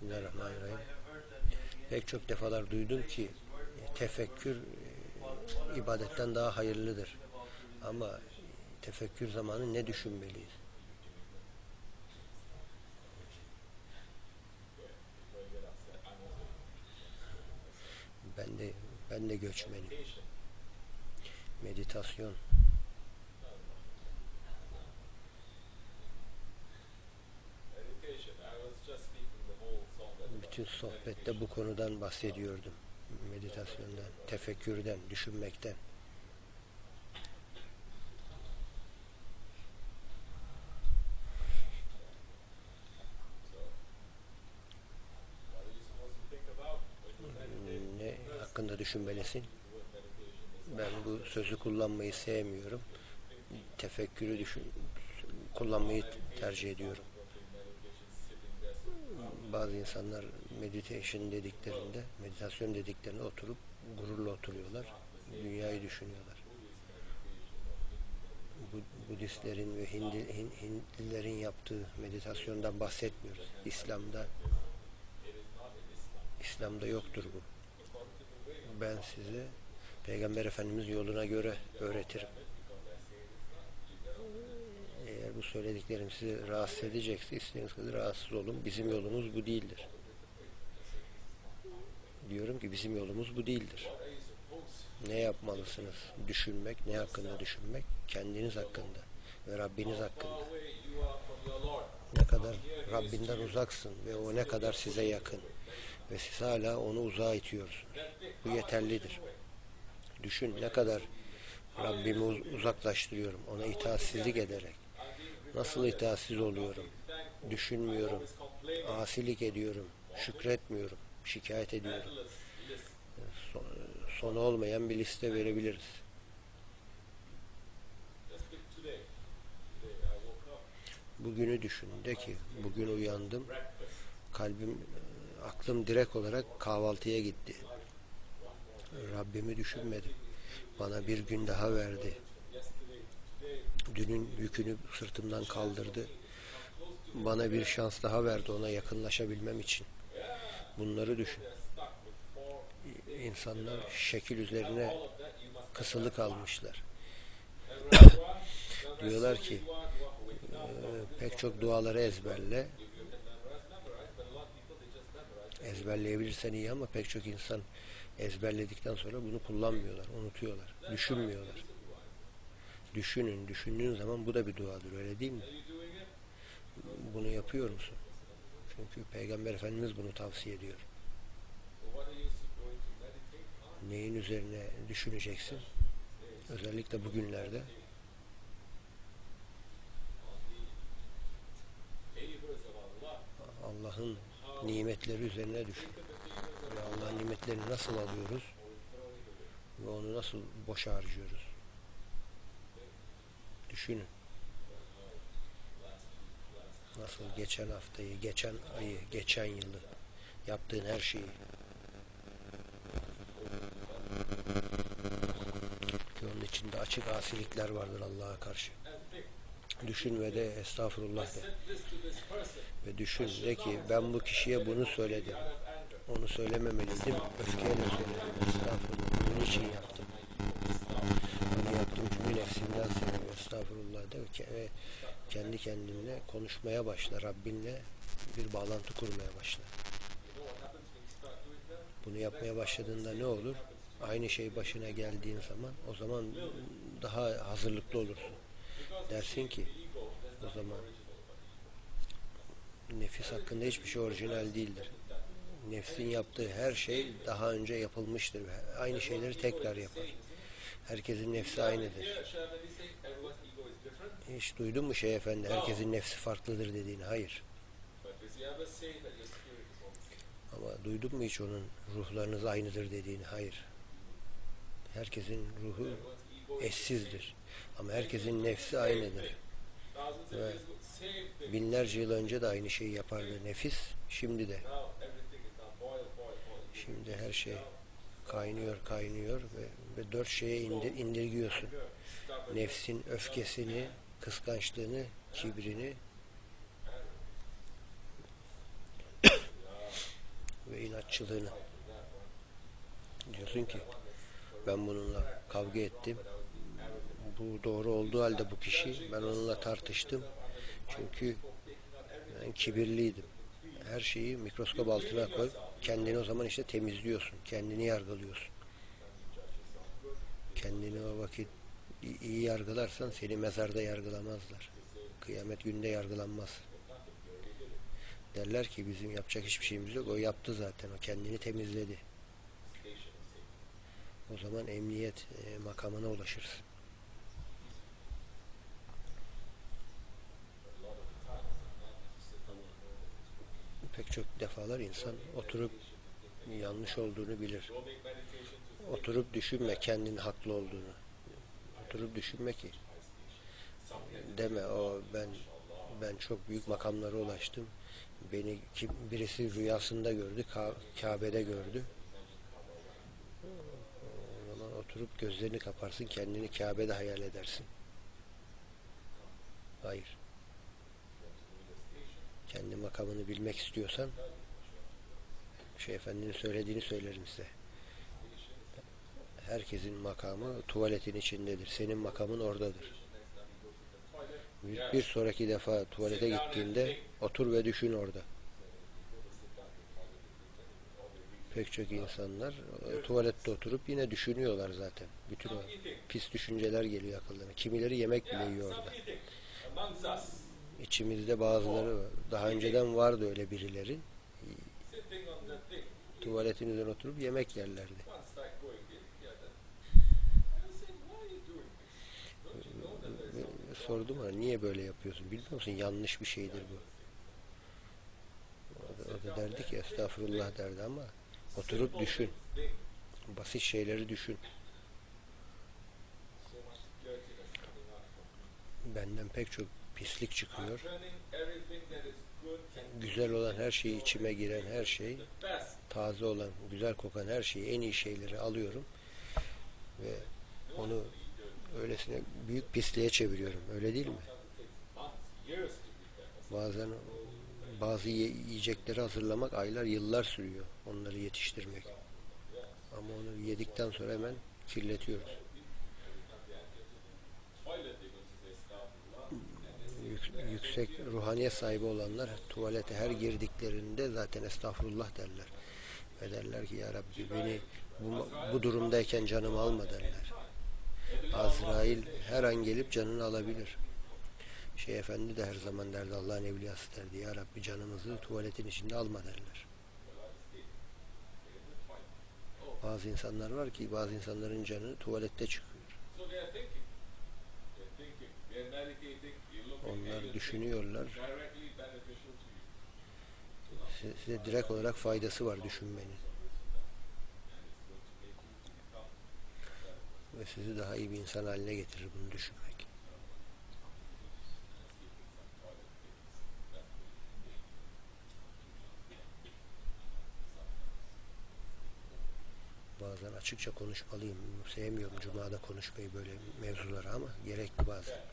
Bismillahirrahmanirrahim. Pek çok defalar duydum ki e, tefekkür e, ibadetten daha hayırlıdır. Ama tefekkür zamanı ne düşünmeliyiz? Ben de ben de göçmenim. Meditasyon. Bütün sohbette bu konudan bahsediyordum. Meditasyondan, tefekkürden, düşünmekten. Ne hakkında düşünmelisin? Ben bu sözü kullanmayı sevmiyorum. Tefekkürü düşün, kullanmayı tercih ediyorum. Bazı insanlar meditation dediklerinde, meditasyon dediklerinde oturup gururla oturuyorlar. Dünyayı düşünüyorlar. Bu, Budistlerin ve Hindi, Hin- Hintlilerin yaptığı meditasyondan bahsetmiyoruz. İslam'da İslam'da yoktur bu. Ben size Peygamber Efendimiz yoluna göre öğretirim. Bu söylediklerim sizi rahatsız edecekse istediğiniz kadar rahatsız olun. Bizim yolumuz bu değildir. Diyorum ki bizim yolumuz bu değildir. Ne yapmalısınız? Düşünmek, ne hakkında düşünmek? Kendiniz hakkında ve Rabbiniz hakkında. Ne kadar Rabbinden uzaksın ve o ne kadar size yakın ve siz hala onu uzağa itiyorsunuz. Bu yeterlidir. Düşün ne kadar Rabbimi uz- uzaklaştırıyorum ona itaatsizlik ederek. Nasıl itaatsiz oluyorum? Düşünmüyorum. Asilik ediyorum. Şükretmiyorum. Şikayet ediyorum. Son- Sonu olmayan bir liste verebiliriz. Bugünü düşün. De ki bugün uyandım. Kalbim, aklım direkt olarak kahvaltıya gitti. Rabbimi düşünmedim. Bana bir gün daha verdi. Dünün yükünü sırtımdan kaldırdı. Bana bir şans daha verdi ona yakınlaşabilmem için. Bunları düşün. İnsanlar şekil üzerine kısılı kalmışlar. Diyorlar ki e, pek çok duaları ezberle. Ezberleyebilirsen iyi ama pek çok insan ezberledikten sonra bunu kullanmıyorlar, unutuyorlar, düşünmüyorlar. Düşünün, düşündüğün zaman bu da bir duadır öyle değil mi? Bunu yapıyor musun? Çünkü Peygamber Efendimiz bunu tavsiye ediyor. Neyin üzerine düşüneceksin? Özellikle bugünlerde. Allah'ın nimetleri üzerine düşün. Ve Allah'ın nimetlerini nasıl alıyoruz? Ve onu nasıl boşa harcıyoruz? Düşünün. Nasıl geçen haftayı, geçen ayı, geçen yılı, yaptığın her şeyi. Ki onun içinde açık asilikler vardır Allah'a karşı. Düşün ve de estağfurullah de. Ve düşün de ki ben bu kişiye bunu söyledim. Onu söylememeliydim. Öfkeyle söyledim. Estağfurullah. Bunun için yaptım. Bunu yaptım çünkü nefsimden seviyorum. Estağfurullah de ki ve kendi kendinle konuşmaya başla. Rabbinle bir bağlantı kurmaya başla. Bunu yapmaya başladığında ne olur? Aynı şey başına geldiğin zaman o zaman daha hazırlıklı olursun. Dersin ki o zaman nefis hakkında hiçbir şey orijinal değildir. Nefsin yaptığı her şey daha önce yapılmıştır. Aynı şeyleri tekrar yapar. Herkesin nefsi aynıdır. Hiç duydun mu şey efendi? Herkesin nefsi farklıdır dediğini. Hayır. Ama duydun mu hiç onun ruhlarınız aynıdır dediğini? Hayır. Herkesin ruhu eşsizdir. Ama herkesin nefsi aynıdır. thing. Binlerce yıl önce de aynı şeyi yapardı nefis. Şimdi de. Şimdi her şey kaynıyor, kaynıyor ve, ve dört şeye indir, indirgiyorsun. Nefsin öfkesini, kıskançlığını, kibrini karşılığını. Diyorsun ki ben bununla kavga ettim. Bu doğru olduğu halde bu kişi ben onunla tartıştım. Çünkü ben kibirliydim. Her şeyi mikroskop altına koy. Kendini o zaman işte temizliyorsun. Kendini yargılıyorsun. Kendini o vakit iyi yargılarsan seni mezarda yargılamazlar. Kıyamet günde yargılanmaz. Derler ki bizim yapacak hiçbir şeyimiz yok. O yaptı zaten. O kendini temizledi. O zaman emniyet e, makamına ulaşırsın. Pek çok defalar insan oturup yanlış olduğunu bilir. Oturup düşünme kendin haklı olduğunu. Oturup düşünme ki deme o ben ben çok büyük makamlara ulaştım. Beni kim, birisi rüyasında gördü, Ka- Kabe'de gördü. O zaman oturup gözlerini kaparsın, kendini Kabe'de hayal edersin. Hayır. Makamını bilmek istiyorsan şey efendinin söylediğini söylerim size. Herkesin makamı tuvaletin içindedir. Senin makamın oradadır. Bir, bir sonraki defa tuvalete gittiğinde otur ve düşün orada. Pek çok insanlar e, tuvalette oturup yine düşünüyorlar zaten. Bütün o pis düşünceler geliyor akıllarına. Kimileri yemek bile yiyor orada. İçimizde bazıları var. Daha önceden vardı öyle birileri. Tuvaletin üzerine oturup yemek yerlerdi. Sordum ona niye böyle yapıyorsun? Bilmiyor musun? Yanlış bir şeydir bu. O da, o da derdi ki estağfurullah derdi ama oturup düşün. Basit şeyleri düşün. Benden pek çok pislik çıkıyor. Güzel olan her şey içime giren her şey, taze olan, güzel kokan her şeyi, en iyi şeyleri alıyorum ve onu öylesine büyük pisliğe çeviriyorum. Öyle değil mi? Bazen bazı ye- yiyecekleri hazırlamak aylar, yıllar sürüyor. Onları yetiştirmek. Ama onu yedikten sonra hemen kirletiyoruz. Yüksek ruhaniyet sahibi olanlar tuvalete her girdiklerinde zaten estağfurullah derler. Ve derler ki ya Rabbi beni bu, bu durumdayken canımı alma derler. Azrail her an gelip canını alabilir. Şey Efendi de her zaman derdi Allah'ın evliyası derdi. Ya Rabbi canımızı tuvaletin içinde alma derler. Bazı insanlar var ki bazı insanların canı tuvalette çıkıyor. Düşünüyorlar. Size, direkt olarak faydası var düşünmenin. Ve sizi daha iyi bir insan haline getirir bunu düşünmek. Bazen açıkça konuşmalıyım. Sevmiyorum Cuma'da konuşmayı böyle mevzuları ama gerekli bazen.